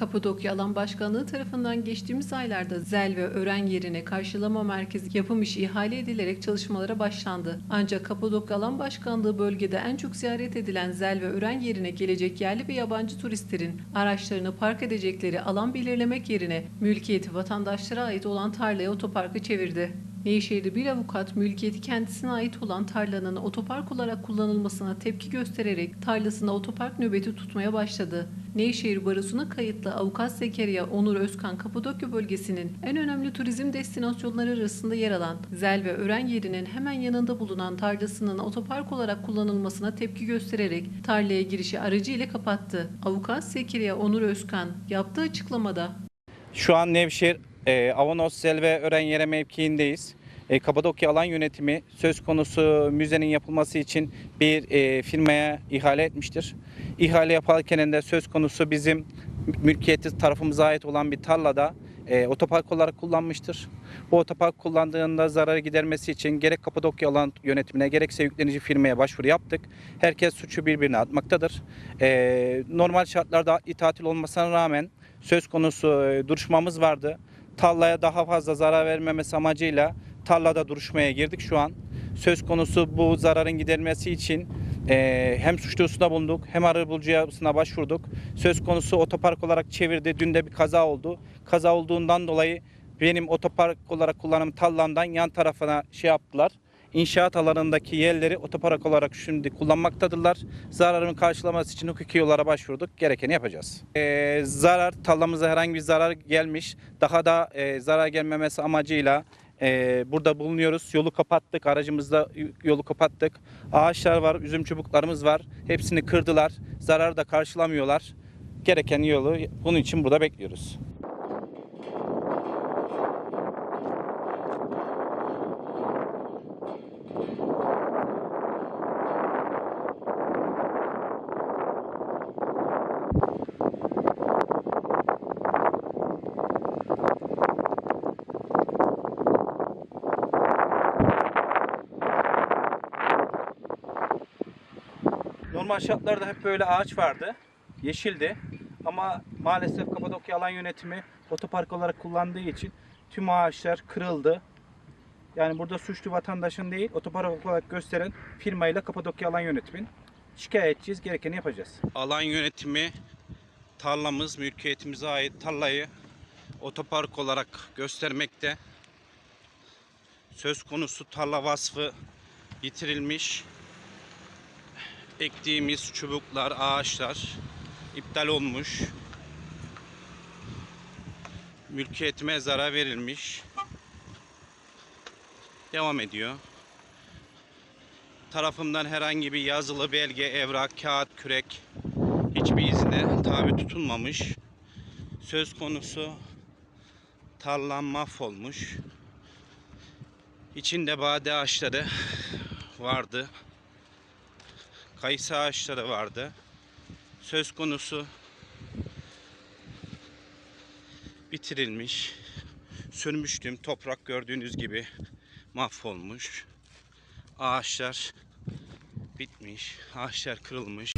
Kapadokya Alan Başkanlığı tarafından geçtiğimiz aylarda zel ve ören yerine karşılama merkezi yapım işi ihale edilerek çalışmalara başlandı. Ancak Kapadokya Alan Başkanlığı bölgede en çok ziyaret edilen zel ve ören yerine gelecek yerli ve yabancı turistlerin araçlarını park edecekleri alan belirlemek yerine mülkiyeti vatandaşlara ait olan tarlaya otoparkı çevirdi. Nevşehir'de bir avukat mülkiyeti kendisine ait olan tarlanın otopark olarak kullanılmasına tepki göstererek tarlasına otopark nöbeti tutmaya başladı. Nevşehir Barosu'na kayıtlı avukat Zekeriya Onur Özkan Kapadokya bölgesinin en önemli turizm destinasyonları arasında yer alan Zel ve Ören yerinin hemen yanında bulunan tarlasının otopark olarak kullanılmasına tepki göstererek tarlaya girişi aracı ile kapattı. Avukat Zekeriya Onur Özkan yaptığı açıklamada Şu an Nevşehir e, Avanos Zel ve Ören Yere mevkiindeyiz. E, Kapadokya alan yönetimi söz konusu müzenin yapılması için bir e, firmaya ihale etmiştir. İhale yaparken de söz konusu bizim mülkiyeti tarafımıza ait olan bir tarlada e, otopark olarak kullanmıştır. Bu otopark kullandığında zararı gidermesi için gerek Kapadokya alan yönetimine gerekse yüklenici firmaya başvuru yaptık. Herkes suçu birbirine atmaktadır. E, normal şartlarda adli tatil olmasına rağmen söz konusu e, duruşmamız vardı. Tarlaya daha fazla zarar vermemesi amacıyla tarlada duruşmaya girdik şu an. Söz konusu bu zararın giderilmesi için e, hem suçlusuna bulunduk hem arabulucusuna başvurduk. Söz konusu otopark olarak çevirdi. Dün de bir kaza oldu. Kaza olduğundan dolayı benim otopark olarak kullandığım tarlamdan yan tarafına şey yaptılar. İnşaat alanındaki yerleri otopark olarak şimdi kullanmaktadırlar. Zararın karşılaması için hukuki yollara başvurduk. Gerekeni yapacağız. Ee, zarar, tarlamıza herhangi bir zarar gelmiş. Daha da e, zarar gelmemesi amacıyla e, burada bulunuyoruz. Yolu kapattık. Aracımızda yolu kapattık. Ağaçlar var, üzüm çubuklarımız var. Hepsini kırdılar. Zararı da karşılamıyorlar. Gereken yolu bunun için burada bekliyoruz. Normal şartlarda hep böyle ağaç vardı. Yeşildi. Ama maalesef Kapadokya alan yönetimi otopark olarak kullandığı için tüm ağaçlar kırıldı. Yani burada suçlu vatandaşın değil, otopark olarak gösteren firmayla Kapadokya alan yönetimin şikayetçiyiz. Gerekeni yapacağız. Alan yönetimi tarlamız, mülkiyetimize ait tarlayı otopark olarak göstermekte. Söz konusu tarla vasfı yitirilmiş ektiğimiz çubuklar, ağaçlar iptal olmuş. Mülkiyetime zarar verilmiş. Devam ediyor. Tarafımdan herhangi bir yazılı belge, evrak, kağıt, kürek hiçbir izne tabi tutulmamış. Söz konusu tarlam mahvolmuş. İçinde bade ağaçları vardı kayısı ağaçları vardı. Söz konusu bitirilmiş. Sürmüştüm. Toprak gördüğünüz gibi mahvolmuş. Ağaçlar bitmiş. Ağaçlar kırılmış.